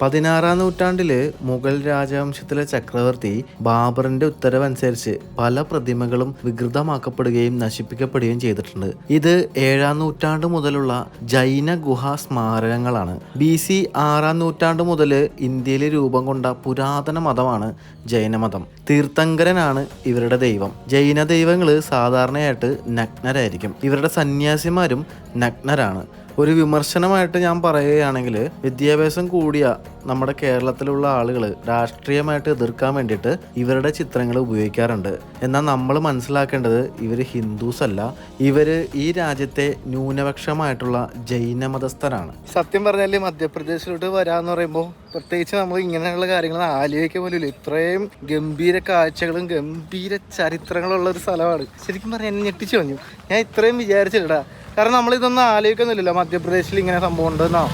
പതിനാറാം നൂറ്റാണ്ടിൽ മുഗൾ രാജവംശത്തിലെ ചക്രവർത്തി ബാബറിന്റെ ഉത്തരവനുസരിച്ച് പല പ്രതിമകളും വികൃതമാക്കപ്പെടുകയും നശിപ്പിക്കപ്പെടുകയും ചെയ്തിട്ടുണ്ട്. ഇത് ഏഴാം നൂറ്റാണ്ട് മുതലുള്ള ജൈന ഗുഹാ സ്മാരകങ്ങളാണ്. ബി സി ആറാം നൂറ്റാണ്ട് മുതൽ ഇന്ത്യയിൽ രൂപം കൊണ്ട പുരാതന മതമാണ് ജൈനമതം തീർത്ഥങ്കരനാണ് ഇവരുടെ ദൈവം. ജൈന ദൈവങ്ങൾ സാധാരണയായിട്ട് നഗ്നരായിരിക്കും. ഇവരുടെ സന്യാസിമാരും നഗ്നരാണ്. ഒരു വിമർശനമായിട്ട് ഞാൻ പറയുകയാണെങ്കിൽ വിദ്യാഭ്യാസം കൂടിയ നമ്മുടെ കേരളത്തിലുള്ള ആളുകൾ രാഷ്ട്രീയമായിട്ട് എതിർക്കാൻ വേണ്ടിയിട്ട് ഇവരുടെ ചിത്രങ്ങൾ ഉപയോഗിക്കാറുണ്ട്. എന്നാൽ നമ്മൾ മനസ്സിലാക്കേണ്ടത് ഇവർ ഹിന്ദുസ് അല്ല. ഇവർ ഈ രാജ്യത്തെ ന്യൂനപക്ഷമായിട്ടുള്ള ജൈന മതസ്ഥരാണ്. സത്യം പറഞ്ഞാൽ മധ്യപ്രദേശിലോട്ട് വരാന്ന് പറയുമ്പോൾ പ്രത്യേകിച്ച് നമ്മൾ ഇങ്ങനെയുള്ള കാര്യങ്ങൾ ആലോചിക്കാൻ പോലും ഇത്രയും ഗംഭീര കാഴ്ചകളും ഗംഭീര ചരിത്രങ്ങളുള്ള ഒരു സ്ഥലമാണ്. ശരിക്കും പറഞ്ഞാൽ എന്നെ ഞെട്ടിച്ചു വന്നു ഞാൻ ഇത്രയും വിചാരിച്ചില്ലടാ കാരണം നമ്മൾ ഇതൊന്നും ആലോചിക്കുന്നില്ലല്ലോ മധ്യപ്രദേശിൽ ഇങ്ങനെ സംഭവം ഉണ്ടെന്നോ?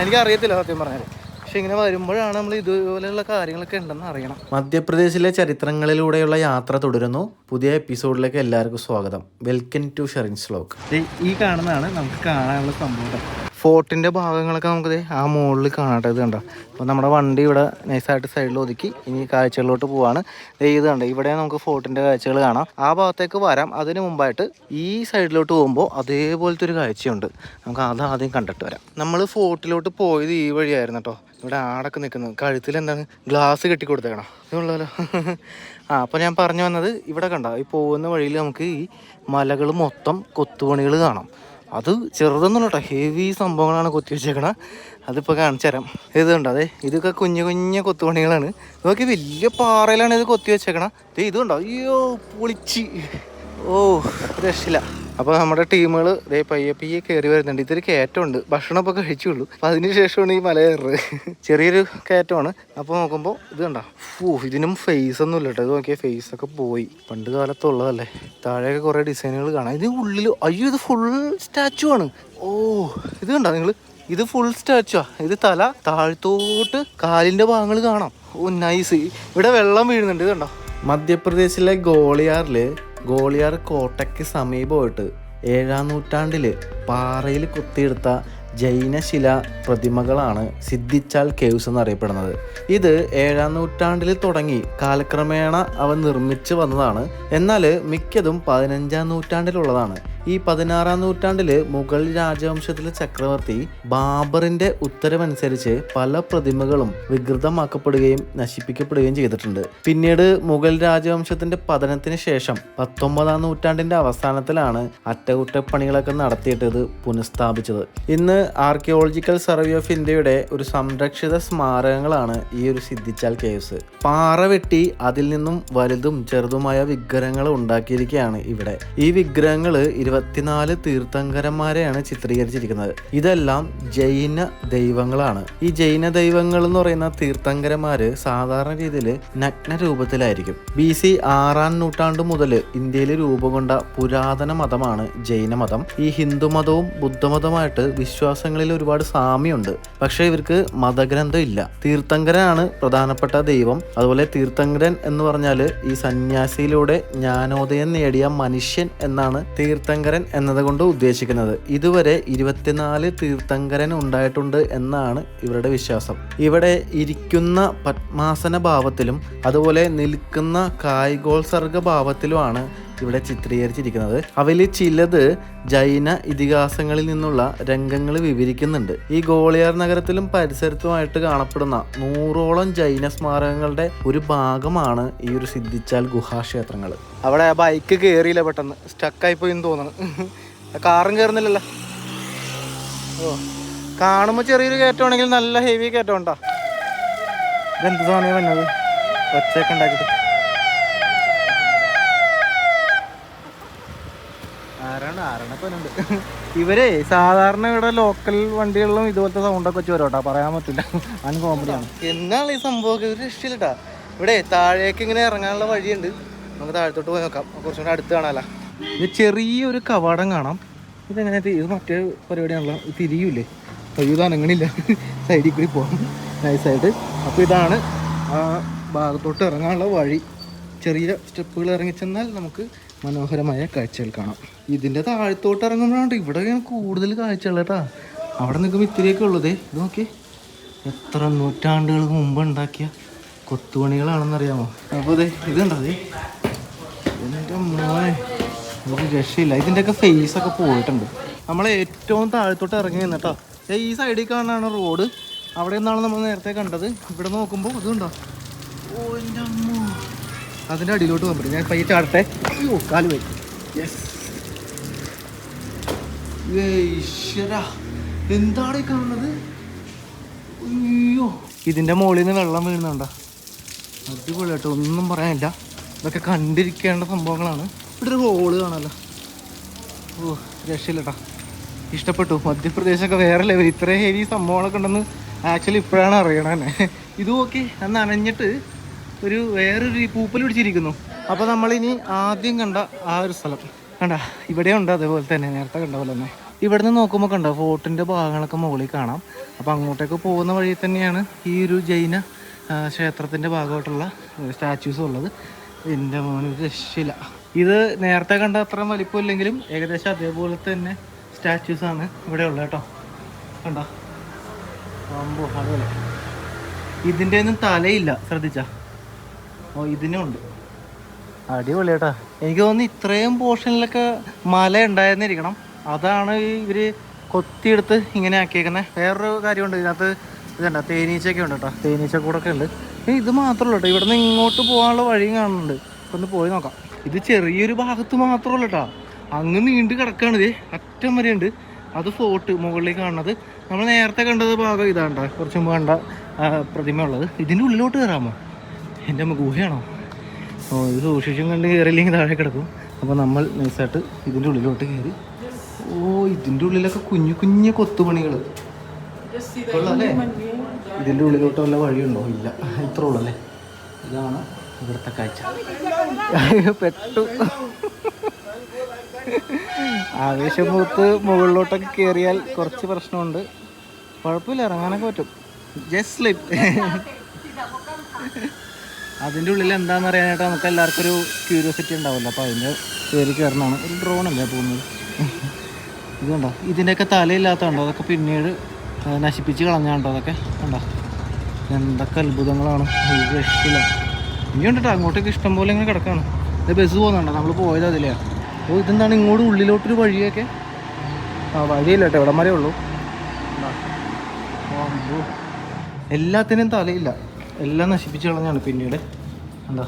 എനിക്കറിയത്തില്ല സത്യം പറഞ്ഞാൽ പക്ഷെ ഇങ്ങനെ വരുമ്പോഴാണ് നമ്മൾ ഇതുപോലെയുള്ള കാര്യങ്ങളൊക്കെ ഉണ്ടെന്ന് അറിയണം. മധ്യപ്രദേശിലെ ചരിത്രങ്ങളിലൂടെയുള്ള യാത്ര തുടരുന്നു. പുതിയ എപ്പിസോഡിലേക്ക് എല്ലാവർക്കും സ്വാഗതം. വെൽക്കം ടു ഷെറിൻസ് ലോക്ക് ഈ കാണുന്നതാണ് നമുക്ക് കാണാനുള്ള സംഭവം ഫോർട്ടിന്റെ ഭാഗങ്ങളൊക്കെ നമുക്ക് ആ മുകളിൽ കാണട്ടെ ഇത് കണ്ടോ? അപ്പോൾ നമ്മുടെ വണ്ടി ഇവിടെ നൈസായിട്ട് സൈഡിൽ ഒതുക്കി ഇനി കാഴ്ചകളിലോട്ട് പോവാണ്. ഇത് കണ്ടോ? ഇവിടെ നമുക്ക് ഫോർട്ടിന്റെ കാഴ്ചകൾ കാണാം. ആ ഭാഗത്തേക്ക് വരാം. അതിന് മുമ്പായിട്ട് ഈ സൈഡിലോട്ട് പോകുമ്പോൾ അതേപോലത്തെ ഒരു കാഴ്ചയുണ്ട്. നമുക്ക് അത് ആദ്യം കണ്ടിട്ട് വരാം. നമ്മൾ ഫോർട്ടിലോട്ട് പോയത് ഈ വഴിയായിരുന്നു കേട്ടോ. ഇവിടെ ആടൊക്കെ നിൽക്കുന്നത്. കഴുത്തിൽ എന്താണ്? ഗ്ലാസ് കെട്ടി കൊടുത്തേക്കണം? ഇതുള്ളല്ലോ ആ അപ്പോൾ ഞാൻ പറഞ്ഞു വന്നത് ഇവിടെ കണ്ടോ? ഈ പോകുന്ന വഴിയിൽ നമുക്ക് ഈ മലകൾ മൊത്തം കൊത്തുപണികൾ കാണാം. അത് ചെറുതൊന്നും കേട്ടോ. ഹെവി സംഭവങ്ങളാണ് കൊത്തി വെച്ചേക്കണത് അതിപ്പോൾ കാണിച്ചു തരാം. ഇത് കണ്ടോ? അതെ ഇതൊക്കെ കുഞ്ഞു കുഞ്ഞു കൊത്തുപണികളാണ്. നോക്കി വലിയ പാറയിലാണ് ഇത് കൊത്തി വെച്ചേക്കണേ. ഇത് ഇതുണ്ടോ അയ്യോ പൊളിച്ച്. ഓ രക്ഷയില്ല. അപ്പോൾ നമ്മുടെ ടീമുകൾ ഇതേ പയ്യെ പയ്യെ കയറി വരുന്നുണ്ട്. ഇതൊരു കയറ്റമുണ്ട്. ഭക്ഷണമൊക്കെ കഴിച്ചുള്ളൂ. അപ്പൊ അതിന് ശേഷമാണ് ഈ മല കയറുന്നത്. ചെറിയൊരു കയറ്റമാണ്. അപ്പോൾ നോക്കുമ്പോൾ ഇത് കണ്ടോ? ഓ ഇതിനും ഫേസ് ഒന്നും ഇല്ല കേട്ടോ ഇത് ഫേസ് ഒക്കെ പോയി. പണ്ട് കാലത്തുള്ളതല്ലേ താഴെയൊക്കെ കുറേ ഡിസൈനുകൾ കാണാം. ഇത് ഉള്ളിൽ അയ്യോ ഇത് ഫുൾ സ്റ്റാച്ചു ആണ്. ഓ ഇത് കണ്ടോ നിങ്ങൾ ഇത് ഫുൾ സ്റ്റാച്ചുവാ ഇത് തല താഴ്ത്തോട്ട് കാലിന്റെ ഭാഗങ്ങൾ കാണാം. ഓ നൈസ് ഇവിടെ വെള്ളം വീഴുന്നുണ്ട്. ഇത് കണ്ടോ? മധ്യപ്രദേശിലെ ഗോളിയാറിൽ ഗോളിയാർ കോട്ടയ്ക്ക് സമീപമായിട്ട് ഏഴാം നൂറ്റാണ്ടിൽ പാറയിൽ കുത്തിയെടുത്ത ജൈനശില പ്രതിമകളാണ് സിദ്ധിച്ചാൽ കേവ്സ് എന്നറിയപ്പെടുന്നത്. ഇത് ഏഴാം നൂറ്റാണ്ടിൽ തുടങ്ങി കാലക്രമേണ അവ നിർമ്മിച്ചു വന്നതാണ്. എന്നാൽ മിക്കതും പതിനഞ്ചാം നൂറ്റാണ്ടിലുള്ളതാണ്. ഈ പതിനാറാം നൂറ്റാണ്ടിൽ മുഗൾ രാജവംശത്തിലെ ചക്രവർത്തി ബാബറിന്റെ ഉത്തരവനുസരിച്ച് പല പ്രതിമകളും വികൃതമാക്കപ്പെടുകയും നശിപ്പിക്കപ്പെടുകയും ചെയ്തിട്ടുണ്ട്. പിന്നീട് മുഗൾ രാജവംശത്തിന്റെ പതനത്തിന് ശേഷം പത്തൊമ്പതാം നൂറ്റാണ്ടിന്റെ അവസാനത്തിലാണ് അറ്റകുറ്റപ്പണികളൊക്കെ നടത്തിയിട്ട് ഇത് പുനഃസ്ഥാപിച്ചത്. ഇന്ന് ആർക്കിയോളജിക്കൽ സർവേ ഓഫ് ഇന്ത്യയുടെ ഒരു സംരക്ഷിത സ്മാരകങ്ങളാണ് ഈ ഒരു സിദ്ധിച്ചാൽ കേസ് പാറ വെട്ടി അതിൽ നിന്നും വലുതും ചെറുതുമായ വിഗ്രഹങ്ങൾ ഉണ്ടാക്കിയിരിക്കുകയാണ് ഇവിടെ. ഈ വിഗ്രഹങ്ങൾ ഇരുപത്തിനാല് തീർത്ഥങ്കരന്മാരെയാണ് ചിത്രീകരിച്ചിരിക്കുന്നത്. ഇതെല്ലാം ജൈന ദൈവങ്ങളാണ്. ഈ ജൈന ദൈവങ്ങൾ എന്ന് പറയുന്ന തീർത്ഥങ്കരന്മാര് സാധാരണ രീതിയിൽ നഗ്ന രൂപത്തിലായിരിക്കും. ബി സി ആറാം നൂറ്റാണ്ട് മുതൽ ഇന്ത്യയിൽ രൂപം കൊണ്ട പുരാതന മതമാണ് ജൈന മതം. ഈ ഹിന്ദുമതവും ബുദ്ധമതവുമായിട്ട് വിശ്വാസങ്ങളിൽ ഒരുപാട് സാമ്യമുണ്ട്. പക്ഷേ ഇവർക്ക് മതഗ്രന്ഥം ഇല്ല. തീർത്ഥങ്കരനാണ് പ്രധാനപ്പെട്ട ദൈവം. അതുപോലെ തീർത്ഥങ്കരൻ എന്ന് പറഞ്ഞാൽ ഈ സന്യാസിയിലൂടെ ജ്ഞാനോദയം നേടിയ മനുഷ്യൻ എന്നാണ് തീർത്ഥങ്കരൻ എന്നതുകൊണ്ട് ഉദ്ദേശിക്കുന്നത്. ഇതുവരെ ഇരുപത്തിനാല് തീർത്ഥങ്കരൻ ഉണ്ടായിട്ടുണ്ട് എന്നാണ് ഇവരുടെ വിശ്വാസം. ഇവിടെ ഇരിക്കുന്ന പത്മാസന ഭാവത്തിലും അതുപോലെ നിൽക്കുന്ന കായികോത്സർഗ ഭാവത്തിലുമാണ് ഇവിടെ ചിത്രീകരിച്ചിരിക്കുന്നത്. അവയിൽ ചിലത് ജൈന ഇതിഹാസങ്ങളിൽ നിന്നുള്ള രംഗങ്ങൾ വിവരിക്കുന്നുണ്ട്. ഈ ഗോളിയാർ നഗരത്തിലും പരിസരത്തുമായിട്ട് കാണപ്പെടുന്ന നൂറോളം ജൈന സ്മാരകങ്ങളുടെ ഒരു ഭാഗമാണ് ഈ ഒരു സിദ്ധിച്ചാൽ ഗുഹാക്ഷേത്രങ്ങൾ അവിടെ ബൈക്ക് കയറിയില്ല പെട്ടെന്ന്? സ്റ്റക്കായി പോയി എന്ന് തോന്നുന്നു കാറും കയറുന്നില്ലല്ലോ ഓ കാണുമ്പോൾ ചെറിയൊരു കയറ്റമാണെങ്കിൽ നല്ല ഹെവി കയറ്റം ഉണ്ടോ? ഇതെന്ത് സാധനം വന്നത്? ഒച്ചയൊക്കെ ഉണ്ടാക്കിയിട്ട്. ആരണപ്പനുണ്ട് ഇവരെ സാധാരണ ഇവിടെ ലോക്കൽ വണ്ടികളിലും ഇതുപോലത്തെ സൗണ്ട് ഒക്കെ വെച്ച് വരും കേട്ടോ. പറയാൻ പറ്റില്ല. അൻ കോമഡിയാണ് എന്നാണ് ഈ സംഭവം ഒരു രക്ഷയില്ലട്ടാ ഇവിടെ താഴേക്ക് ഇങ്ങനെ ഇറങ്ങാനുള്ള വഴിയുണ്ട്. നമുക്ക് താഴത്തോട്ട് പോയി നോക്കാം. കുറച്ചും കൂടെ അടുത്ത് കാണാമല്ല ഇത് ചെറിയൊരു കവാടം കാണാം. ഇതെങ്ങനെ ഇത്? മറ്റേ പരിപാടിയാണല്ലോ. ഇത് തിരിയൂലേ? അയ്യോ എങ്ങനെയില്ല സൈഡിൽ കൂടി പോകാം നൈസായിട്ട് അപ്പോൾ ഇതാണ് ആ ഭാഗത്തോട്ട് ഇറങ്ങാനുള്ള വഴി. ചെറിയ സ്റ്റെപ്പുകൾ ഇറങ്ങി ചെന്നാൽ നമുക്ക് മനോഹരമായ കാഴ്ചകൾ കാണാം. ഇതിന്റെ താഴത്തോട്ട് ഇറങ്ങുമ്പോഴാണ് ഇവിടെ കൂടുതൽ കാഴ്ചകൾ കേട്ടാ അവിടെ നിൽക്കുമ്പോൾ ഇത്തിരിയൊക്കെ ഉള്ളതേ ഇത് നോക്കി എത്ര നൂറ്റാണ്ടുകൾക്ക് മുമ്പ് ഉണ്ടാക്കിയ കൊത്തുപണികളാണെന്നറിയാമോ? അപ്പോൾ ഇത് ഇതുണ്ടോ അതെ എന്റെ മോനെ ഒരു രക്ഷയില്ല. ഇതിന്റെയൊക്കെ ഫേസ് ഒക്കെ പോയിട്ടുണ്ട്. നമ്മൾ ഏറ്റവും താഴത്തോട്ട് ഇറങ്ങി നിന്നിട്ടോ ഈ സൈഡിൽ കാണാണ് റോഡ്. അവിടെ നിന്നാണ് നമ്മൾ നേരത്തെ കണ്ടത്. ഇവിടെ നോക്കുമ്പോൾ ഇതുണ്ടോ? ഓ എന്റെ അമ്മോ. അതിന്റെ അടിയിലോട്ട് പോകാൻ പറ്റും ഞാൻ പയ്യെ ചാടട്ടെ അയ്യോ കാൽ പോയി യെസ് ഈശ്വരാ. എന്താണ് ഈ കാണുന്നത്? അയ്യോ. ഇതിന്റെ മുകളിൽ നിന്ന് വെള്ളം വീഴുന്നുണ്ടോ? അടിപൊളിയായിട്ട് ഒന്നും പറയാനില്ല. ഇതൊക്കെ കണ്ടിരിക്കേണ്ട സംഭവങ്ങളാണ്. ഇവിടെ ഒരു ഹോൾ കാണാമല്ലോ ഓ രക്ഷയില്ലട്ടാ. ഇഷ്ടപ്പെട്ടു. മധ്യപ്രദേശൊക്കെ വേറെ ലെവൽ ഇത്രയും ഹെവി സംഭവങ്ങളൊക്കെ ഉണ്ടെന്ന് ആക്ച്വലി ഇപ്പോഴാണ് അറിയണത് തന്നെ. ഇത് ഓക്കെ അന്ന് നനഞ്ഞിട്ട് ഒരു വേറൊരു പൂപ്പൽ പിടിച്ചിരിക്കുന്നു. അപ്പോൾ നമ്മളിനി ആദ്യം കണ്ട ആ ഒരു സ്ഥലം. കണ്ട? ഇവിടെ ഉണ്ട് അതേപോലെ തന്നെ നേരത്തെ കണ്ട പോലെ തന്നെ. ഇവിടെ നിന്ന് നോക്കുമ്പോൾ കണ്ടോ ഫോർട്ടിന്റെ ഭാഗങ്ങളൊക്കെ മുകളിൽ കാണാം. അപ്പോൾ അങ്ങോട്ടേക്ക് പോകുന്ന വഴി തന്നെയാണ് ഈ ഒരു ജൈന ക്ഷേത്രത്തിന്റെ ഭാഗമായിട്ടുള്ള സ്റ്റാച്യൂസ് ഉള്ളത്. എന്റെ മോന് രക്ഷില്ല ഇത് നേരത്തെ കണ്ട അത്ര വലിപ്പമില്ലെങ്കിലും ഏകദേശം അതേപോലെ തന്നെ സ്റ്റാച്യൂസ് ആണ് ഇവിടെ ഉള്ളത് കേട്ടോ. കണ്ടോ? അതുപോലെ. ഇതിന്റെ ഒന്നും തലയില്ല ശ്രദ്ധിച്ചാ. ഓ ഇതിനും ഉണ്ട്. അടിപൊളി കേട്ടാ എനിക്ക് തോന്നുന്നു ഇത്രയും പോർഷനിലൊക്കെ മല ഉണ്ടായിരുന്നിരിക്കണം. അതാണ് ഇവർ കൊത്തിയെടുത്ത് ഇങ്ങനെ ആക്കിയേക്കുന്നത് വേറൊരു കാര്യമുണ്ട് ഇതിനകത്ത് ഇതുണ്ട തേനീച്ചയൊക്കെ ഉണ്ട് കേട്ടോ. തേനീച്ച കൂടൊക്കെ ഉണ്ട് ഇത് മാത്രമല്ല കേട്ടോ. ഇവിടെ നിന്ന് ഇങ്ങോട്ട് പോകാനുള്ള വഴിയും കാണുന്നുണ്ട്. ഒന്ന് പോയി നോക്കാം. ഇത് ചെറിയൊരു ഭാഗത്ത് മാത്രമല്ല കേട്ടോ. അങ്ങ് നീണ്ട് കിടക്കാണ് ഇത്. അറ്റം വരെ ഉണ്ട്. അത് ഫോർട്ട് മുകളിൽ കാണുന്നത്. നമ്മൾ നേരത്തെ കണ്ടത് ഭാഗം ഇതാണ്ട കുറച്ച് മുമ്പ് കണ്ട പ്രതിമ ഉള്ളത് ഇതിന്റെ ഉള്ളിലോട്ട് കയറാമോ? എന്റെ അമ്മ ഗുഹയാണോ? ഓ ഇത് സൂക്ഷിച്ചും കണ്ട് കയറിയില്ലെങ്കിൽ താഴെ കിടക്കും. അപ്പോൾ നമ്മൾ നൈസായിട്ട് ഇതിന്റെ ഉള്ളിലോട്ട് കയറി ഓ ഇതിന്റെ ഉള്ളിലൊക്കെ കുഞ്ഞു കുഞ്ഞു കൊത്തുപണികൾ ഉള്ളല്ലേ ഇതിന്റെ ഉള്ളിലോട്ട് വല്ല വഴിയുണ്ടോ? ഇല്ല. ഇത്ര ഉള്ളല്ലേ? ഇതാണ് ഇവിടുത്തെ കാഴ്ച. പെട്ടു. ആവേശം ആവേശമൂത്ത് മുകളിലോട്ടൊക്കെ കയറിയാൽ കുറച്ച് പ്രശ്നമുണ്ട്. കുഴപ്പമില്ല ഇറങ്ങാനൊക്കെ പറ്റും. ജസ്റ്റ് സ്ലിപ്പ് അതിന്റെ ഉള്ളിൽ എന്താണെന്ന് അറിയാനായിട്ട് നമുക്ക് എല്ലാവർക്കും ഒരു ക്യൂരിയോസിറ്റി ഉണ്ടാവില്ല അപ്പോൾ അതിന്റെ കയറി കയറണമാണ് ഒരു ഡ്രോൺ അല്ലേ പോകുന്നത്? ഇതുണ്ടോ ഇതിന്റെയൊക്കെ തലയില്ലാത്തതുണ്ടോ? അതൊക്കെ പിന്നീട് നശിപ്പിച്ച് കളഞ്ഞാണ്ടോ അതൊക്കെ. ഉണ്ടോ എന്തൊക്കെ അത്ഭുതങ്ങളാണ്. രക്ഷയില്ല. ഇനിയുണ്ട് കേട്ടോ അങ്ങോട്ടേക്ക് ഇഷ്ടം പോലെ ഇങ്ങനെ കിടക്കാണ്. ഇത് ബസ് പോകുന്നുണ്ടോ? നമ്മൾ പോയത് അതിലെയാണ് അപ്പോൾ ഇതെന്താണ് ഇങ്ങോട്ട് ഉള്ളിലോട്ടൊരു വഴിയൊക്കെ? ആ വഴിയില്ല കേട്ടോ. എവിടം വരെ ഉള്ളൂ. എല്ലാത്തിനും തലയില്ല. എല്ലാം നശിപ്പിച്ച് കളഞ്ഞാണ് പിന്നീട്. എന്താ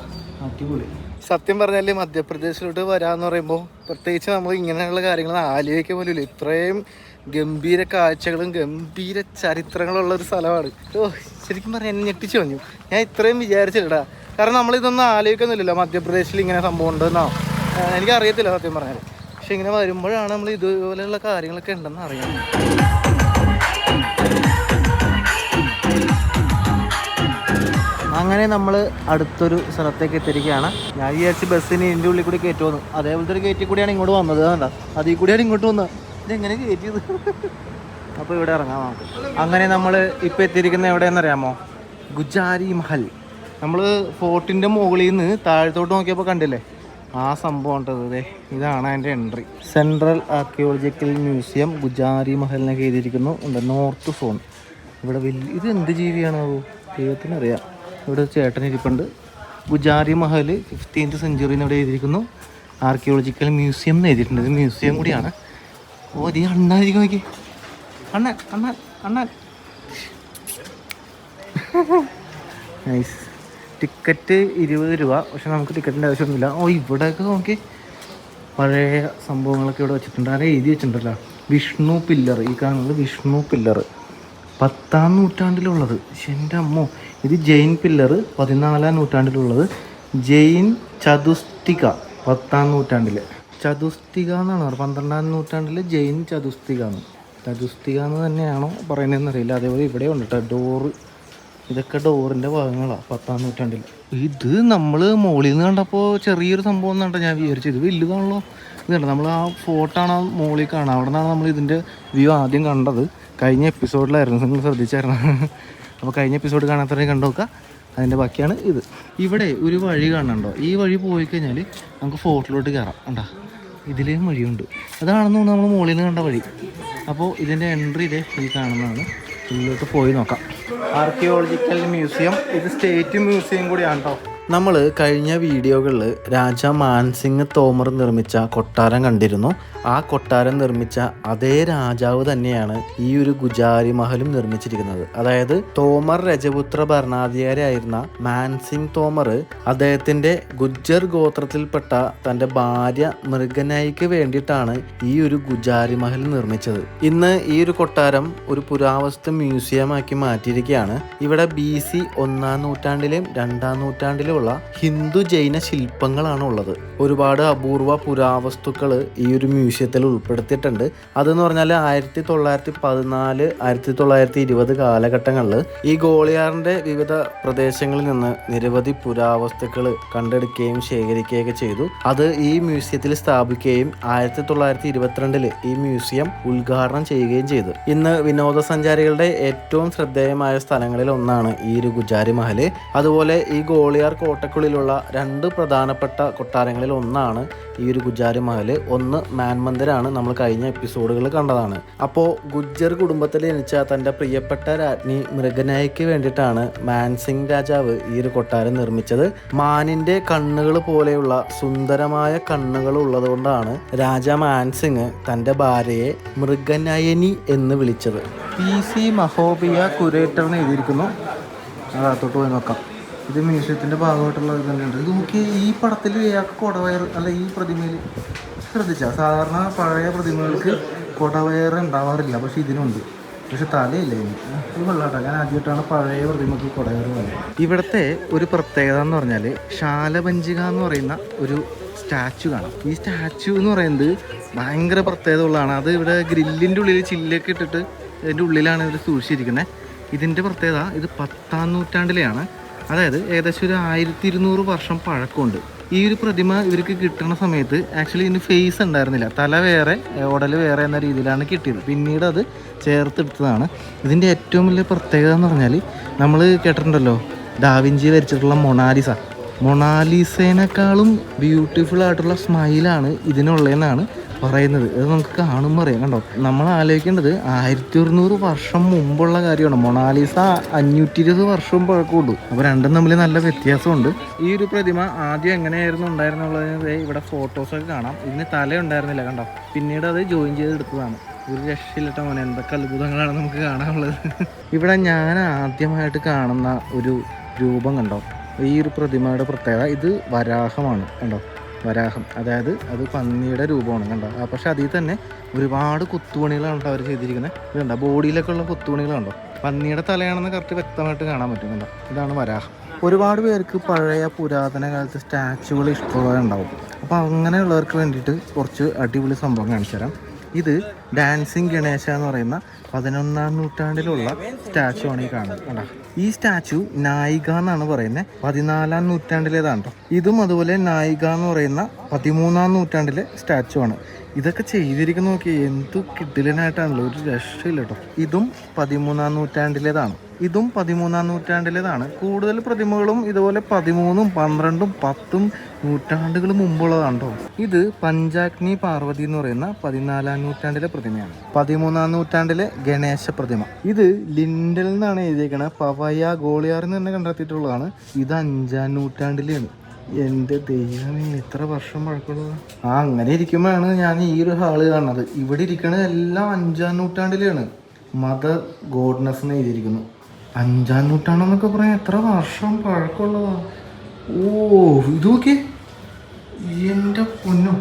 അടിപൊളി. സത്യം പറഞ്ഞാൽ മധ്യപ്രദേശിലോട്ട് വരാന്ന് പറയുമ്പോൾ പ്രത്യേകിച്ച് നമ്മൾ ഇങ്ങനെയുള്ള കാര്യങ്ങൾ ആലോചിക്കാൻ പോലും ഇത്രയും ഗംഭീര കാഴ്ചകളും ഗംഭീര ചരിത്രങ്ങളുള്ള ഒരു സ്ഥലമാണ്. ഓ ശരിക്കും പറഞ്ഞാൽ എന്നെ ഞെട്ടിച്ചു പറഞ്ഞു ഞാൻ ഇത്രയും വിചാരിച്ചില്ലടാ. കാരണം നമ്മളിതൊന്നും ആലോചിക്കുന്നില്ലല്ലോ മധ്യപ്രദേശിൽ ഇങ്ങനെ സംഭവം ഉണ്ടെന്നോ? എനിക്ക് എനിക്കറിയത്തില്ല സത്യം പറഞ്ഞാൽ പക്ഷെ ഇങ്ങനെ വരുമ്പോഴാണ് നമ്മൾ ഇതുപോലെയുള്ള കാര്യങ്ങളൊക്കെ ഉണ്ടെന്ന് അറിയുന്നത് അങ്ങനെ നമ്മൾ അടുത്തൊരു സ്ഥലത്തേക്ക് എത്തിയിരിക്കുകയാണ്. ഞാൻ വിചാരിച്ച് ബസ്സിന് ഇതിന്റെ ഉള്ളിൽ കൂടി കയറ്റുമെന്ന് അതേപോലത്തെ ഒരു കയറ്റി കൂടിയാണ് ഇങ്ങോട്ട് വന്നത് വേണ്ട അതിൽ കൂടിയാണ് ഇങ്ങോട്ട് വന്നത്. ഇതെങ്ങനെ കയറ്റിയത് അപ്പോൾ ഇവിടെ ഇറങ്ങാം നമുക്ക്. അങ്ങനെ നമ്മൾ ഇപ്പോൾ എത്തിയിരിക്കുന്നത് എവിടെയെന്നറിയാമോ? ഗുജാരി മഹൽ. നമ്മൾ ഫോർട്ടിന്റെ മുകളിൽ നിന്ന് താഴത്തോട്ട് നോക്കിയപ്പോൾ കണ്ടില്ലേ? ആ സംഭവം ഉണ്ടത് ഇതേ ഇതാണ് അതിന്റെ entry central archaeological museum Gujari മഹലിനൊക്കെ എഴുതിയിരിക്കുന്നു. ഉണ്ട് നോർത്ത് സോൺ ഇവിടെ വലിയ ഇത് എന്ത് ജീവിയാണോ ദൈവത്തിനറിയാം. ഇവിടെ ചേട്ടൻ ഇരിപ്പുണ്ട്. ഗുജാരി മഹൽ ഫിഫ്റ്റീൻത്ത് സെഞ്ചുറി ഇവിടെ എഴുതിയിരിക്കുന്നു. ആർക്കിയോളജിക്കൽ മ്യൂസിയം എന്ന് എഴുതിയിട്ടുണ്ട്. ഇത് മ്യൂസിയം കൂടിയാണ്. ഓ ഇത് അണ്ണായിരിക്കും നോക്കി. അണ്ണൻ അണ്ണൻ അണ്ണൻ. നൈസ് ടിക്കറ്റ് ഇരുപത് രൂപ. പക്ഷെ നമുക്ക് ടിക്കറ്റിന്റെ ആവശ്യമൊന്നുമില്ല. ഓ ഇവിടെയൊക്കെ നോക്കി. പഴയ സംഭവങ്ങളൊക്കെ ഇവിടെ വെച്ചിട്ടുണ്ട്. ആരെ എഴുതി വെച്ചിട്ടുണ്ടല്ലോ. വിഷ്ണു പില്ലർ. ഈ കാണുന്നത് വിഷ്ണു പില്ലർ. പത്താം നൂറ്റാണ്ടിലുള്ളത്. എന്റെ അമ്മോ. ഇത് ജെയിൻ പില്ലർ പതിനാലാം നൂറ്റാണ്ടിലുള്ളത്. ജെയിൻ ചതുസ്തിക പത്താം നൂറ്റാണ്ടിൽ ചതുസ്തിക എന്നാണ് പന്ത്രണ്ടാം നൂറ്റാണ്ടിൽ ജെയിൻ ചതുസ്തിക എന്ന് ചതുസ്തിക എന്ന് തന്നെയാണോ പറയുന്നതെന്ന് അറിയില്ല അതേപോലെ ഇവിടെ ഉണ്ട് കേട്ടോ ഡോറ്. ഇതൊക്കെ ഡോറിന്റെ ഭാഗങ്ങളാണ് പത്താം നൂറ്റാണ്ടിൽ ഇത് നമ്മൾ മുകളിൽ നിന്ന് കണ്ടപ്പോൾ ചെറിയൊരു സംഭവം എന്നാണ് ഞാൻ വിചാരിച്ചു ഇത് വലുതാണല്ലോ. ഇത് കണ്ടോ? നമ്മൾ ആ ഫോട്ടോ ആണ് മുകളിൽ കാണാം അവിടെ നിന്നാണ് നമ്മൾ ഇതിന്റെ വ്യൂ ആദ്യം കണ്ടത്. കഴിഞ്ഞ എപ്പിസോഡിലായിരുന്നു നിങ്ങൾ ശ്രദ്ധിച്ചായിരുന്നു? അപ്പോൾ കഴിഞ്ഞ എപ്പിസോഡ് കാണാത്തവരെ കണ്ടു നോക്കുക. അതിന്റെ ബാക്കിയാണ് ഇത്. ഇവിടെ ഒരു വഴി കാണുന്നുണ്ടോ? ഈ വഴി പോയി കഴിഞ്ഞാൽ നമുക്ക് ഫോർട്ടിലോട്ട് കയറാം കണ്ടാ? ഇതിലേയും വഴിയുണ്ട്. അതാണെന്ന് തോന്നുന്നു നമ്മൾ മുകളിൽ നിന്ന് കണ്ട വഴി. അപ്പോൾ ഇതിന്റെ എൻട്രി ഇതേ ഈ കാണുന്നതാണ്. ഉള്ളിലോട്ട് പോയി നോക്കാം. ആർക്കിയോളജിക്കൽ മ്യൂസിയം ഇത് സ്റ്റേറ്റ് മ്യൂസിയം കൂടിയാണ് കേട്ടോ നമ്മൾ കഴിഞ്ഞ വീഡിയോകളിൽ രാജ മാൻസിംഗ് തോമർ നിർമ്മിച്ച കൊട്ടാരം കണ്ടിരുന്നു. ആ കൊട്ടാരം നിർമ്മിച്ച അതേ രാജാവ് തന്നെയാണ് ഈ ഒരു ഗുജാരി മഹലും നിർമ്മിച്ചിരിക്കുന്നത്. അതായത് തോമർ രജപുത്ര ഭരണാധികാരിയായിരുന്ന മാൻസിംഗ് തോമർ അദ്ദേഹത്തിന്റെ ഗുജ്ജർ ഗോത്രത്തിൽപ്പെട്ട തന്റെ ഭാര്യ മൃഗനായിക്ക് വേണ്ടിയിട്ടാണ് ഈ ഒരു ഗുജാരി മഹൽ നിർമ്മിച്ചത്. ഇന്ന് ഈ ഒരു കൊട്ടാരം ഒരു പുരാവസ്തു മ്യൂസിയമാക്കി മാറ്റിയിരിക്കുകയാണ്. ഇവിടെ ബി സി ഒന്നാം നൂറ്റാണ്ടിലെയും രണ്ടാം നൂറ്റാണ്ടിലും ഉള്ള ഹിന്ദു ജൈന ശില്പങ്ങളാണ് ഉള്ളത്. ഒരുപാട് അപൂർവ പുരാവസ്തുക്കൾ ഈ ഒരു മ്യൂസിയത്തിൽ ഉൾപ്പെടുത്തിയിട്ടുണ്ട്. അതെന്ന് പറഞ്ഞാൽ ആയിരത്തി തൊള്ളായിരത്തി പതിനാല് ആയിരത്തി തൊള്ളായിരത്തി ഇരുപത് കാലഘട്ടങ്ങളിൽ ഈ ഗോളിയാറിന്റെ വിവിധ പ്രദേശങ്ങളിൽ നിന്ന് നിരവധി പുരാവസ്തുക്കൾ കണ്ടെടുക്കുകയും ശേഖരിക്കുകയൊക്കെ ചെയ്തു. അത് ഈ മ്യൂസിയത്തിൽ സ്ഥാപിക്കുകയും ആയിരത്തി തൊള്ളായിരത്തി ഇരുപത്തിരണ്ടിൽ ഈ മ്യൂസിയം ഉദ്ഘാടനം ചെയ്യുകയും ചെയ്തു. ഇന്ന് വിനോദസഞ്ചാരികളുടെ ഏറ്റവും ശ്രദ്ധേയമായ സ്ഥലങ്ങളിൽ ഒന്നാണ് ഈ ഒരു ഗുജാരി മഹൽ. അതുപോലെ ഈ ഗോളിയാർ കോട്ടക്കുള്ളിലുള്ള രണ്ട് പ്രധാനപ്പെട്ട കൊട്ടാരങ്ങളിൽ ഒന്നാണ് ഈ ഒരു ഗുജാരി മഹൽ. ഒന്ന് മാൻ മന്ദിരാണ് നമ്മൾ കഴിഞ്ഞ എപ്പിസോഡുകൾ കണ്ടതാണ്. അപ്പോൾ ഗുജ്ജർ കുടുംബത്തിൽ ജനിച്ച തന്റെ പ്രിയപ്പെട്ട രാജ്ഞി മൃഗനായിക്ക് വേണ്ടിയിട്ടാണ് മാൻസിംഗ് രാജാവ് ഈ ഒരു കൊട്ടാരം നിർമ്മിച്ചത്. മാനിന്റെ കണ്ണുകൾ പോലെയുള്ള സുന്ദരമായ കണ്ണുകൾ ഉള്ളതുകൊണ്ടാണ് രാജ മാൻസിംഗ് തന്റെ ഭാര്യയെ മൃഗനയനി എന്ന് വിളിച്ചത്. പി സി മഹോബിയ കുരേറ്ററിനെ എഴുതിയിരിക്കുന്നു. അതകത്തോട്ട് പോയി നോക്കാം. ഇത് മ്യൂസിയത്തിന്റെ ഭാഗമായിട്ടുള്ള ഇത് തന്നെയുണ്ട്. ഇത് നോക്കി ഈ പടത്തിൽ ഇയാൾക്ക് കൊടവയർ അല്ല ഈ പ്രതിമയിൽ ശ്രദ്ധിച്ച. സാധാരണ പഴയ പ്രതിമകൾക്ക് കൊടവയർ ഉണ്ടാവാറില്ല പക്ഷെ ഇതിനുണ്ട്. പക്ഷെ തലയില്ല ഇനി. ഇത് കൊള്ളാട്ടോ. ഞാൻ ആദ്യമായിട്ടാണ് പഴയ പ്രതിമക്ക് കൊടവയർ പറയുന്നത് ഇവിടുത്തെ ഒരു പ്രത്യേകത എന്ന് പറഞ്ഞാൽ ശാലപഞ്ചിക എന്ന് പറയുന്ന ഒരു സ്റ്റാച്ചു കാണാം. ഈ സ്റ്റാച്ചു എന്ന് പറയുന്നത് ഭയങ്കര പ്രത്യേകത ഉള്ളതാണ് അത് ഇവിടെ ഗ്രില്ലിന്റെ ഉള്ളിൽ ചില്ലൊക്കെ ഇട്ടിട്ട് അതിന്റെ ഉള്ളിലാണ് ഇത് സൂക്ഷിച്ചിരിക്കുന്നത്. ഇതിന്റെ പ്രത്യേകത ഇത് പത്താം നൂറ്റാണ്ടിലെയാണ് അതായത് ഏകദേശം ഒരു ആയിരത്തി ഇരുന്നൂറ് വർഷം പഴക്കമുണ്ട്. ഈ ഒരു പ്രതിമ ഇവർക്ക് കിട്ടുന്ന സമയത്ത് ആക്ച്വലി ഇതിന് ഫേസ് ഉണ്ടായിരുന്നില്ല. തല വേറെ ഉടൽ വേറെ എന്ന രീതിയിലാണ് കിട്ടിയത്. പിന്നീട് അത് ചേർത്തെടുത്തതാണ്. ഇതിന്റെ ഏറ്റവും വലിയ പ്രത്യേകത എന്ന് പറഞ്ഞാൽ നമ്മൾ കേട്ടിട്ടുണ്ടല്ലോ ഡാവിഞ്ചി വരച്ചിട്ടുള്ള മൊണാലിസ. മൊണാലിസേനേക്കാളും ബ്യൂട്ടിഫുൾ ആയിട്ടുള്ള സ്മൈലാണ് ഇതിനുള്ളതെന്നാണ് പറയുന്നത്. ഇത് നമുക്ക് കാണുമ്പോൾ അറിയാം. കണ്ടോ? നമ്മൾ ആലോചിക്കേണ്ടത് ആയിരത്തി ഒരുന്നൂറ് വർഷം മുമ്പുള്ള കാര്യമാണ്. മൊണാലിസ അഞ്ഞൂറ്റി ഇരുപത് വർഷം പഴക്കമുള്ളൂ അപ്പോൾ രണ്ടും തമ്മിൽ നല്ല വ്യത്യാസമുണ്ട്. ഈ ഒരു പ്രതിമ ആദ്യം എങ്ങനെയായിരുന്നു ഉണ്ടായിരുന്നുള്ളത്? ഇവിടെ ഫോട്ടോസൊക്കെ കാണാം. ഇതിന് തല ഉണ്ടായിരുന്നില്ല കണ്ടോ? പിന്നീട് അത് ജോയിൻ ചെയ്തെടുത്തതാണ്. ഒരു രക്ഷയില്ലട്ട മോനെ. എന്തൊക്കെ അത്ഭുതങ്ങളാണ് നമുക്ക് കാണാനുള്ളത്. ഇവിടെ ഞാൻ ആദ്യമായിട്ട് കാണുന്ന ഒരു രൂപം കണ്ടോ? ഈ ഒരു പ്രതിമയുടെ പ്രത്യേകത ഇത് വരാഹമാണ് കണ്ടോ? വരാഹം. അതായത് അത് പന്നിയുടെ രൂപമാണ് കണ്ടോ? പക്ഷെ അതിൽ തന്നെ ഒരുപാട് കുത്തുപണികളാണ് അവർ ചെയ്തിരിക്കുന്നത്. കണ്ടോ? ബോഡിയിലൊക്കെ ഉള്ള കുത്തുപണികളുണ്ടോ പന്നിയുടെ തലയാണെന്ന് കറക്റ്റ് വ്യക്തമായിട്ട് കാണാൻ പറ്റും കണ്ടോ? ഇതാണ് വരാഹം. ഒരുപാട് പേർക്ക് പഴയ പുരാതന കാലത്തെ സ്റ്റാച്ചുകൾ ഇഷ്ടമുള്ളവരുണ്ടാവും അപ്പോൾ അങ്ങനെയുള്ളവർക്ക് വേണ്ടിയിട്ട് കുറച്ച് അടിപൊളി സംഭവം കാണിച്ചു തരാം. ഇത് ഡാൻസിങ് ഗണേശ എന്ന് പറയുന്ന പതിനൊന്നാം നൂറ്റാണ്ടിലുള്ള സ്റ്റാച്ചു ആണ് ഈ കാണുന്നത്. കണ്ടോ? ഈ സ്റ്റാച്ചു നായിക എന്നാണ് പറയുന്നത്. പതിനാലാം നൂറ്റാണ്ടിലേതാണ് കേട്ടോ ഇതും അതുപോലെ നായിക എന്ന് പറയുന്ന പതിമൂന്നാം നൂറ്റാണ്ടിലെ സ്റ്റാച്ചു ആണ്. ഇതൊക്കെ ചെയ്തിരിക്കുന്ന നോക്കി എന്തു കിട്ടിലനായിട്ടാണല്ലോ ഒരു രക്ഷയില്ല കേട്ടോ. ഇതും പതിമൂന്നാം നൂറ്റാണ്ടിലേതാണ്. ഇതും പതിമൂന്നാം നൂറ്റാണ്ടിലേതാണ്. കൂടുതൽ പ്രതിമകളും ഇതുപോലെ പതിമൂന്നും പന്ത്രണ്ടും പത്തും നൂറ്റാണ്ടുകൾ മുമ്പുള്ളതാണ് കേട്ടോ ഇത് പഞ്ചാഗ്നി പാർവതി എന്ന് പറയുന്ന പതിനാലാം നൂറ്റാണ്ടിലെ പ്രതിമയാണ്. പതിമൂന്നാം നൂറ്റാണ്ടിലെ ഗണേശ പ്രതിമ. ഇത് ലിൻഡൽ നിന്നാണ് എഴുതിയിരിക്കുന്നത് പവയ ഗോളിയാർ എന്ന് തന്നെ കണ്ടെത്തിയിട്ടുള്ളതാണ്. ഇത് അഞ്ചാം നൂറ്റാണ്ടിലാണ് എന്റെ ദൈവമേ എത്ര വർഷം പഴക്കമുള്ളത് ആ അങ്ങനെ ഇരിക്കുമ്പോഴാണ് ഞാൻ ഈ ഒരു ഹാൾ കാണുന്നത്. ഇവിടെ ഇരിക്കണത് എല്ലാം അഞ്ചാം നൂറ്റാണ്ടിലാണ് മദർ ഗോഡ്നസ് എന്ന് എഴുതിയിരിക്കുന്നു. അഞ്ചാം നൂറ്റാണെന്നൊക്കെ പറയാൻ എത്ര വർഷം പഴക്കമുള്ളതാ. ഓ ഇത് നോക്കിയേ. എന്റെ പൊന്നു.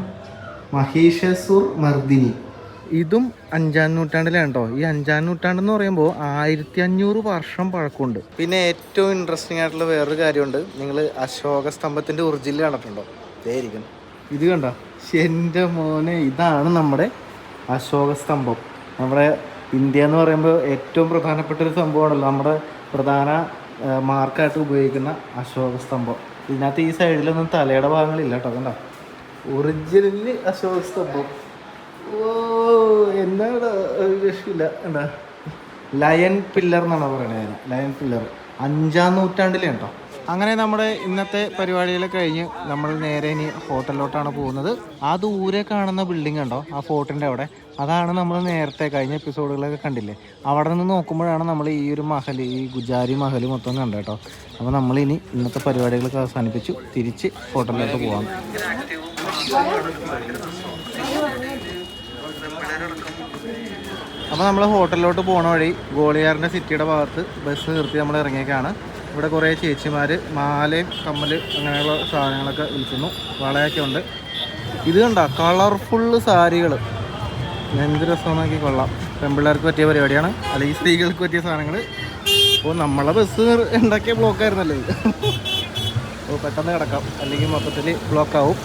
മഹേഷസുർ മർദിനി. ഇതും അഞ്ചാം നൂറ്റാണ്ടിലാണ് കേട്ടോ. ഈ അഞ്ചാം നൂറ്റാണ്ടെന്ന് പറയുമ്പോൾ ആയിരത്തി അഞ്ഞൂറ് വർഷം പഴക്കമുണ്ട്. പിന്നെ ഏറ്റവും ഇൻട്രസ്റ്റിംഗ് ആയിട്ടുള്ള വേറൊരു കാര്യമുണ്ട്. നിങ്ങൾ അശോക സ്തംഭത്തിന്റെ ഒറിജിനൽ കണ്ടിട്ടുണ്ടോ? ഇതായിരിക്കും ഇത് കണ്ടോ? എന്റെ മോനെ ഇതാണ് നമ്മുടെ അശോക സ്തംഭം നമ്മുടെ ഇന്ത്യ എന്ന് പറയുമ്പോൾ ഏറ്റവും പ്രധാനപ്പെട്ട ഒരു സംഭവമാണല്ലോ. നമ്മുടെ പ്രധാന മാർക്കായിട്ട് ഉപയോഗിക്കുന്ന അശോക സ്തംഭം. ഇതിനകത്ത് ഈ സൈഡിലൊന്നും തലയുടെ ഭാഗങ്ങളില്ല കേട്ടോ കണ്ടോ? ഒറിജിനലി അശോക സ്തംഭം. ഓ എന്താണ് രക്ഷയില്ല എന്താ ലയൺ പില്ലർ എന്നാണ് പറയുന്നത് ലയൺ പില്ലർ അഞ്ചാം നൂറ്റാണ്ടിലേ കേട്ടോ. അങ്ങനെ നമ്മുടെ ഇന്നത്തെ പരിപാടികൾ കഴിഞ്ഞ് നമ്മൾ നേരെ ഇനി ഹോട്ടലിലോട്ടാണ് പോകുന്നത്. ആ ദൂരെ കാണുന്ന ബിൽഡിംഗ് ഉണ്ടോ ആ ഫോർട്ടിന്റെ അവിടെ. അതാണ് നമ്മൾ നേരത്തെ കഴിഞ്ഞ എപ്പിസോഡുകളൊക്കെ കണ്ടില്ലേ? അവിടെ നിന്ന് നോക്കുമ്പോഴാണ് നമ്മൾ ഈ ഒരു മഹൽ ഈ ഗുജാരി മഹൽ മൊത്തം കണ്ടത് കേട്ടോ. അപ്പോൾ നമ്മളിനി ഇന്നത്തെ പരിപാടികളൊക്കെ അവസാനിപ്പിച്ചു. തിരിച്ച് ഹോട്ടലിലോട്ട് പോകാം അപ്പോൾ നമ്മൾ ഹോട്ടലിലോട്ട് പോണ വഴി ഗോളിയാറിന്റെ സിറ്റിയുടെ ഭാഗത്ത് ബസ് നിർത്തി നമ്മൾ ഇറങ്ങിയേക്കാണ്. ഇവിടെ കുറേ ചേച്ചിമാർ മാലയും കമ്മൽ അങ്ങനെയുള്ള സാധനങ്ങളൊക്കെ വിൽക്കുന്നു. വളയൊക്കെ ഉണ്ട്. ഇത് കണ്ട? കളർഫുള്ള് സാരികൾ എന്ത് രസമാക്കി കൊള്ളാം. പെൺപിള്ളേർക്ക് പറ്റിയ പരിപാടിയാണ്. അല്ലെങ്കിൽ സ്ത്രീകൾക്ക് പറ്റിയ സാധനങ്ങൾ അപ്പോൾ നമ്മളെ ബസ് ഉണ്ടാക്കിയ ബ്ലോക്കായിരുന്നല്ലോ ഇത്. അപ്പോൾ പെട്ടെന്ന് കിടക്കാം. അല്ലെങ്കിൽ മൊത്തത്തിൽ ബ്ലോക്ക് ആവും.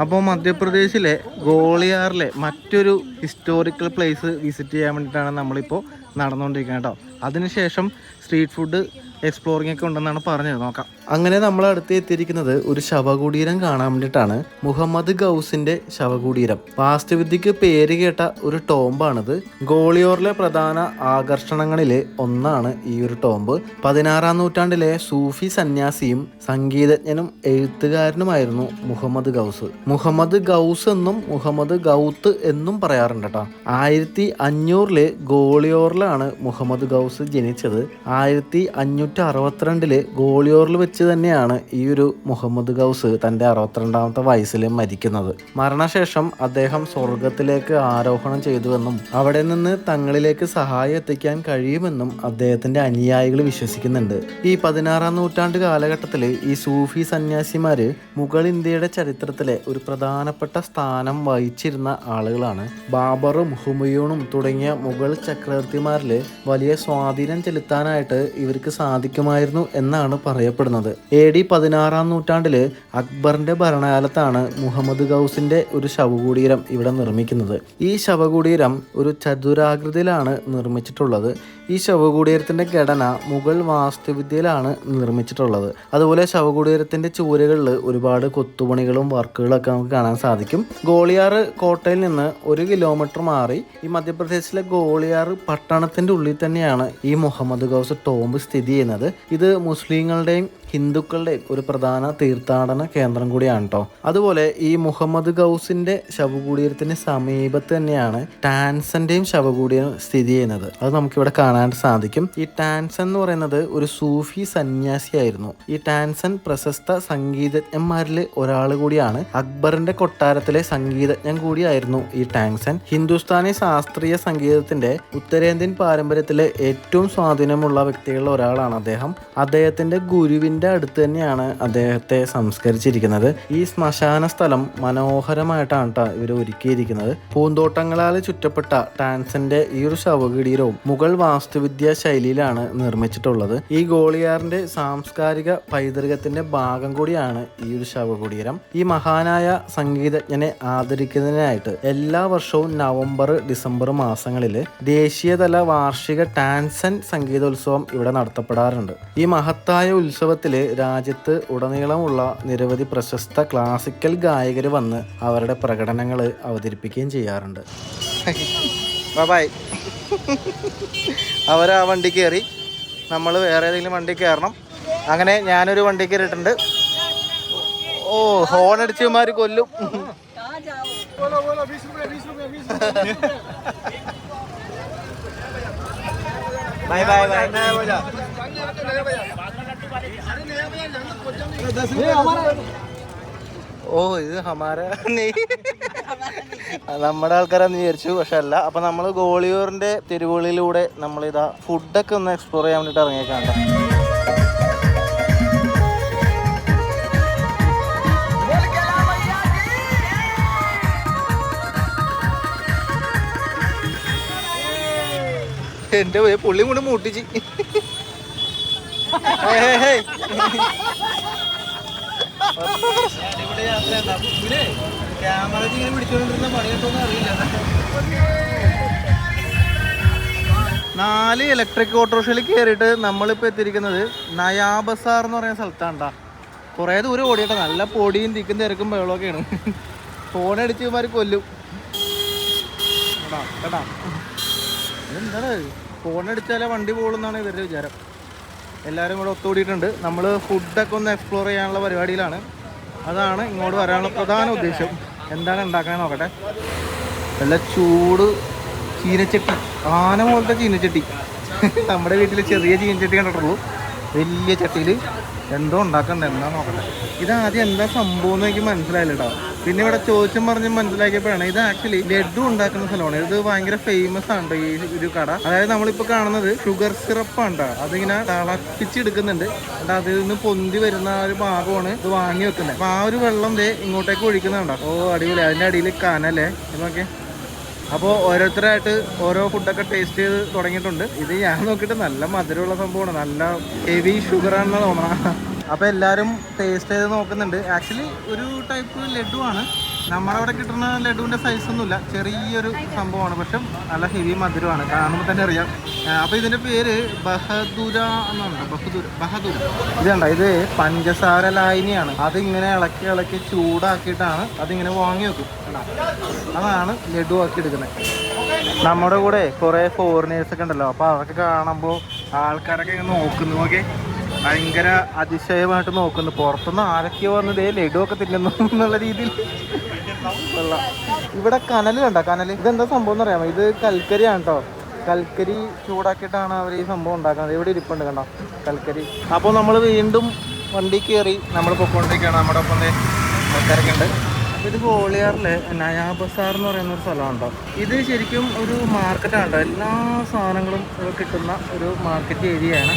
അപ്പോൾ മധ്യപ്രദേശിലെ ഗോളിയാറിലെ മറ്റൊരു ഹിസ്റ്റോറിക്കൽ പ്ലേസ് വിസിറ്റ് ചെയ്യാൻ വേണ്ടിയിട്ടാണ് നമ്മളിപ്പോൾ നടന്നുകൊണ്ടിരിക്കുന്നത് കേട്ടോ. അതിനുശേഷം സ്ട്രീറ്റ് ഫുഡ് എക്സ്പ്ലോറിംഗ് ഒക്കെ ഉണ്ടെന്നാണ് പറഞ്ഞത്. നോക്കാം. അങ്ങനെ നമ്മൾ അടുത്ത് എത്തിയിരിക്കുന്നത് ഒരു ശവകുടീരം കാണാൻ വേണ്ടിയിട്ടാണ്. മുഹമ്മദ് ഗൗസിന്റെ ശവകുടീരം. വാസ്തുവിദ്യക്ക് പേര് കേട്ട ഒരു ടോംബാണിത് ഗോളിയോറിലെ പ്രധാന ആകർഷണങ്ങളിലെ ഒന്നാണ് ഈ ഒരു ടോംബ് പതിനാറാം നൂറ്റാണ്ടിലെ സൂഫി സന്യാസിയും സംഗീതജ്ഞനും എഴുത്തുകാരനുമായിരുന്നു മുഹമ്മദ് ഗൗസ്. മുഹമ്മദ് ഗൗസ് എന്നും മുഹമ്മദ് ഗൗത്ത് എന്നും പറയാറുണ്ട് കേട്ടോ. ആയിരത്തി അഞ്ഞൂറിലെ ഗോളിയോറിലാണ് മുഹമ്മദ് ഗൗസ് ജനിച്ചത്. ആയിരത്തി അഞ്ഞൂറ്റി അറുപത്തിരണ്ടിൽ ഗോളിയോറിൽ വെച്ച് തന്നെയാണ് ഈ ഒരു മുഹമ്മദ് ഗൗസ് തന്റെ അറുപത്തിരണ്ടാമത്തെ വയസ്സിൽ മരിക്കുന്നത്. മരണശേഷം അദ്ദേഹം സ്വർഗത്തിലേക്ക് ആരോഹണം ചെയ്തുവെന്നും അവിടെ നിന്ന് തങ്ങളിലേക്ക് സഹായം എത്തിക്കാൻ കഴിയുമെന്നും അദ്ദേഹത്തിന്റെ അനുയായികൾ വിശ്വസിക്കുന്നുണ്ട്. ഈ പതിനാറാം നൂറ്റാണ്ട് കാലഘട്ടത്തിൽ ഈ സൂഫി സന്യാസിമാർ മുഗൾ ഇന്ത്യയുടെ ചരിത്രത്തിലെ ഒരു പ്രധാനപ്പെട്ട സ്ഥാനം വഹിച്ചിരുന്ന ആളുകളാണ്. ബാബറും ഹുമയൂണും തുടങ്ങിയ മുഗൾ ചക്രവർത്തിമാരിൽ വലിയ സ്വാധീനം ചെലുത്താനായിട്ട് ഇവർക്ക് സാധിക്കുമായിരുന്നു എന്നാണ് പറയപ്പെടുന്നത്. എ ഡി പതിനാറാം നൂറ്റാണ്ടിൽ അക്ബറിന്റെ ഭരണകാലത്താണ് മുഹമ്മദ് ഗൗസിന്റെ ഒരു ശവകുടീരം ഇവിടെ നിർമ്മിക്കുന്നത്. ഈ ശവകുടീരം ഒരു ചതുരാകൃതിയിലാണ് നിർമ്മിച്ചിട്ടുള്ളത്. ഈ ശവകുടീരത്തിന്റെ ഘടന മുഗൾ വാസ്തുവിദ്യയിലാണ് നിർമ്മിച്ചിട്ടുള്ളത്. അതുപോലെ ശവകുടീരത്തിന്റെ ചൂരകളിൽ ഒരുപാട് കൊത്തുപണികളും വർക്കുകളൊക്കെ നമുക്ക് കാണാൻ സാധിക്കും. ഗോളിയാറ് കോട്ടയിൽ നിന്ന് ഒരു കിലോമീറ്റർ മാറി ഈ മധ്യപ്രദേശിലെ ഗോളിയാറ് പട്ടണത്തിന്റെ ഉള്ളിൽ തന്നെയാണ് ഈ മുഹമ്മദ് ഗൗസ് ടോംബ് സ്ഥിതി ചെയ്യുന്നത്. ഇത് മുസ്ലിങ്ങളുടെയും ഹിന്ദുക്കളുടെയും ഒരു പ്രധാന തീർത്ഥാടന കേന്ദ്രം കൂടിയാണ് കേട്ടോ അതുപോലെ ഈ മുഹമ്മദ് ഗൗസിന്റെ ശവകുടീരത്തിന് സമീപത്ത് തന്നെയാണ് ടാൻസന്റെയും ശവകുടീരം സ്ഥിതി ചെയ്യുന്നത്. അത് നമുക്കിവിടെ കാണാൻ സാധിക്കും. ഈ ടാൻസൻ എന്ന് പറയുന്നത് ഒരു സൂഫി സന്യാസിയായിരുന്നു. ഈ ടാൻസൻ പ്രശസ്ത സംഗീതജ്ഞന്മാരിൽ ഒരാൾ കൂടിയാണ്. അക്ബറിന്റെ കൊട്ടാരത്തിലെ സംഗീതജ്ഞൻ കൂടിയായിരുന്നു ഈ ടാൻസൻ. ഹിന്ദുസ്ഥാനി ശാസ്ത്രീയ സംഗീതത്തിന്റെ ഉത്തരേന്ത്യൻ പാരമ്പര്യത്തിലെ ഏറ്റവും സ്വാധീനമുള്ള വ്യക്തികളിൽ ഒരാളാണ് അദ്ദേഹം. അദ്ദേഹത്തിന്റെ ഗുരുവിന്റെ അടുത്ത് തന്നെയാണ് അദ്ദേഹത്തെ സംസ്കരിച്ചിരിക്കുന്നത്. ഈ ശ്മശാന സ്ഥലം മനോഹരമായിട്ടാണ് ഇവർ ഒരുക്കിയിരിക്കുന്നത്. പൂന്തോട്ടങ്ങളാൽ ചുറ്റപ്പെട്ട ടാൻസന്റെ ഈ ഒരു ശവകുടീരവും മുഗൾ വാസ്തുവിദ്യാ ശൈലിയിലാണ് നിർമ്മിച്ചിട്ടുള്ളത്. ഈ ഗോളിയാറിന്റെ സാംസ്കാരിക പൈതൃകത്തിന്റെ ഭാഗം കൂടിയാണ് ഈ ഒരു ശവകുടീരം. ഈ മഹാനായ സംഗീതജ്ഞനെ ആദരിക്കുന്നതിനായിട്ട് എല്ലാ വർഷവും നവംബർ ഡിസംബർ മാസങ്ങളിൽ ദേശീയതല വാർഷിക ടാൻസൻ സംഗീതോത്സവം ഇവിടെ നടത്തപ്പെടാറുണ്ട്. ഈ മഹത്തായ ഉത്സവത്തിൽ രാജ്യത്ത് ഉടനീളമുള്ള നിരവധി പ്രശസ്ത ക്ലാസിക്കൽ ഗായകർ വന്ന് അവരുടെ പ്രകടനങ്ങൾ അവതരിപ്പിക്കുകയും ചെയ്യാറുണ്ട്. ബൈ അവർ ആ വണ്ടി കയറി നമ്മൾ വേറെ ഏതെങ്കിലും വണ്ടി കയറണം അങ്ങനെ ഞാനൊരു വണ്ടി കയറിയിട്ടുണ്ട് ഓ ഹോൺ അടിച്ചമാർ കൊല്ലും. ബൈ ബൈ ബൈ ഓ ഇത് ഹമാര നമ്മുടെ ആൾക്കാരാന്ന് വിചാരിച്ചു പക്ഷെ അല്ല. അപ്പൊ നമ്മൾ ഗോളിയൂറിന്റെ തെരുവുകളിലൂടെ നമ്മൾ നമ്മളിതാ ഫുഡൊക്കെ ഒന്ന് എക്സ്പ്ലോർ ചെയ്യാൻ വേണ്ടിട്ട് ഇറങ്ങിയേക്കാണ്ട എന്റെ പുള്ളി കൊണ്ട് മൂട്ടിച്ച്. ക്യാമറ ഇങ്ങനെ പിടിച്ചോണ്ടിരുന്ന നാല് ഇലക്ട്രിക് ഓട്ടോറിക്ഷയിൽ കയറിയിട്ട് നമ്മളിപ്പോൾ എത്തിയിരിക്കുന്നത് നയാ ബസാർ എന്ന് പറയുന്ന സ്ഥലത്താണ്ടാ കുറേ ദൂരം ഓടിയിട്ട നല്ല പൊടിയും തിക്കും തിരക്കും വെള്ളമൊക്കെയാണ് ഫോൺ അടിച്ചമാർ കൊല്ലും. കേട്ടാ കേട്ടാ എന്താണ് ഫോൺ അടിച്ചാലേ വണ്ടി പോകുന്നാണ് ഇവരുടെ വിചാരം. എല്ലാവരും കൂടെ ഒത്തുകൂടിയിട്ടുണ്ട്. നമ്മൾ ഫുഡൊക്കെ ഒന്ന് എക്സ്പ്ലോർ ചെയ്യാനുള്ള പരിപാടിയിലാണ്. അതാണ് ഇങ്ങോട്ട് വരാനുള്ള പ്രധാന ഉദ്ദേശം. എന്താണ് ഉണ്ടാക്കാൻ നോക്കട്ടെ. നല്ല ചൂട് ചീനച്ചട്ടി. ആന പോലത്തെ ചീനച്ചട്ടി. നമ്മുടെ വീട്ടിൽ ചെറിയ ചീനച്ചട്ടി കണ്ടിട്ടുള്ളൂ. വലിയ ചട്ടിയിൽ എന്തോ ഉണ്ടാക്കണ്ട? എന്താ നോക്കട്ടെ. ആദ്യം എന്താ സംഭവം എനിക്ക് മനസ്സിലായില്ല കേട്ടോ പിന്നെ ഇവിടെ ചോദിച്ചും പറഞ്ഞും മനസ്സിലാക്കിയപ്പോഴാണ് ഇത് ആക്ച്വലി ലഡു ഉണ്ടാക്കുന്ന സ്ഥലമാണ്. ഇത് ഭയങ്കര ഫേമസ് ആണ് ഈ ഒരു കട. അതായത് നമ്മളിപ്പോൾ കാണുന്നത് ഷുഗർ സിറപ്പ് കേട്ടോ അതിങ്ങനെ തിളപ്പിച്ചെടുക്കുന്നുണ്ട്. എന്നിട്ട് അതിൽ നിന്ന് പൊന്തി വരുന്ന ആ ഒരു ഭാഗമാണ് ഇത് വാങ്ങി വെക്കുന്നത്. അപ്പൊ ആ ഒരു വെള്ളം ദേ ഇങ്ങോട്ടേക്ക് ഒഴിക്കുന്നുണ്ടോ ഓ അടിപൊളി. അതിന്റെ അടിയിൽ കനല്ലേ ഇത് നോക്കിയേ. അപ്പോൾ ഓരോരുത്തരായിട്ട് ഓരോ ഫുഡൊക്കെ ടേസ്റ്റ് ചെയ്ത് തുടങ്ങിയിട്ടുണ്ട്. ഇത് ഞാൻ നോക്കിയിട്ട് നല്ല മധുരമുള്ള സംഭവമാണ്. നല്ല ഹെവി ഷുഗർ ആണെന്ന് തോന്നണം. അപ്പോൾ എല്ലാവരും ടേസ്റ്റ് ചെയ്ത് നോക്കുന്നുണ്ട്. ആക്ച്വലി ഒരു ടൈപ്പ് ലഡു ആണ് നമ്മുടെ അവിടെ കിട്ടുന്ന ലഡുവിന്റെ സൈസ് ഒന്നുമില്ല. ചെറിയൊരു സംഭവമാണ്. പക്ഷെ നല്ല ഹെവി മധുരമാണ്. കാണുമ്പോൾ തന്നെ അറിയാം. അപ്പോൾ ഇതിന്റെ പേര് ബഹദുര എന്നാണ്. ബഹദുര ബഹദുര. ഇത് കണ്ട? ഇത് പഞ്ചസാര ലായനിയാണ്. അതിങ്ങനെ ഇളക്കി ഇളക്കി ചൂടാക്കിയിട്ടാണ് അതിങ്ങനെ വാങ്ങി വെക്കും? അതാണ് ലഡു ആക്കി എടുക്കുന്നത്. നമ്മുടെ കൂടെ കുറേ ഫോറിനേഴ്സ് ഒക്കെ ഉണ്ടല്ലോ. അപ്പോൾ അതൊക്കെ കാണുമ്പോൾ ആൾക്കാരൊക്കെ ഇങ്ങനെ നോക്കുന്നു. ഓക്കെ ഭയങ്കര അതിശയമായിട്ട് നോക്കുന്നു. പുറത്തുനിന്ന് ആരൊക്കെയോ വന്നത് ലഡു ഒക്കെ തിന്നുന്നു എന്നുള്ള രീതിയിൽ ഇവിടെ കനൽ കനൽ ഇതെന്താ സംഭവം എന്ന് അറിയാമോ ഇത് കൽക്കരിയാണ് കേട്ടോ കൽക്കരി ചൂടാക്കിയിട്ടാണ് അവർ ഈ സംഭവം ഉണ്ടാക്കുന്നത്. ഇവിടെ ഇരിപ്പുണ്ട് കണ്ടോ? കൽക്കരി. അപ്പോൾ നമ്മൾ വീണ്ടും വണ്ടി കയറി നമ്മൾ പൊക്കോണ്ടിരിക്കുകയാണ്. നമ്മുടെ ഒപ്പം ആൾക്കാരൊക്കെ ഉണ്ട്. ഇത് ഗോളിയാറിലെ നയാ ബസാർ എന്ന് പറയുന്ന ഒരു സ്ഥലമാണ് കേട്ടോ ഇത് ശരിക്കും ഒരു മാർക്കറ്റാണ് കേട്ടോ എല്ലാ സാധനങ്ങളും കിട്ടുന്ന ഒരു മാർക്കറ്റ് ഏരിയയാണ്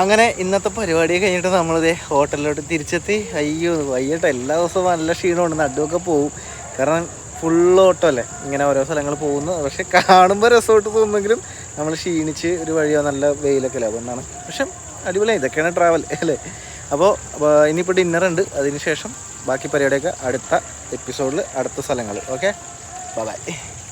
അങ്ങനെ ഇന്നത്തെ പരിപാടി കഴിഞ്ഞിട്ട് നമ്മളിത് ഹോട്ടലിലോട്ട് തിരിച്ചെത്തി. അയ്യോ വൈകിട്ട് എല്ലാ ദിവസവും നല്ല ക്ഷീണമുണ്ട് നടുവൊക്കെ പോവും. കാരണം ഫുള്ള് ഓട്ടോ അല്ലേ? ഇങ്ങനെ ഓരോ സ്ഥലങ്ങൾ പോകുന്നു. പക്ഷെ കാണുമ്പോൾ രസമായിട്ട് തോന്നുമെങ്കിലും നമ്മൾ ക്ഷീണിച്ച് ഒരു വഴിയോ നല്ല വെയിലൊക്കെ അല്ലേ? അതുകൊണ്ടാണ്. പക്ഷെ അടിപൊളിയാണ് ഇതൊക്കെയാണ് ട്രാവൽ അല്ലേ? അപ്പോൾ ഇനിയിപ്പോൾ ഡിന്നർ ഉണ്ട്. അതിന് ശേഷം ബാക്കി പരിപാടിയൊക്കെ അടുത്ത എപ്പിസോഡിൽ അടുത്ത സ്ഥലങ്ങൾ ഓക്കെ ബൈ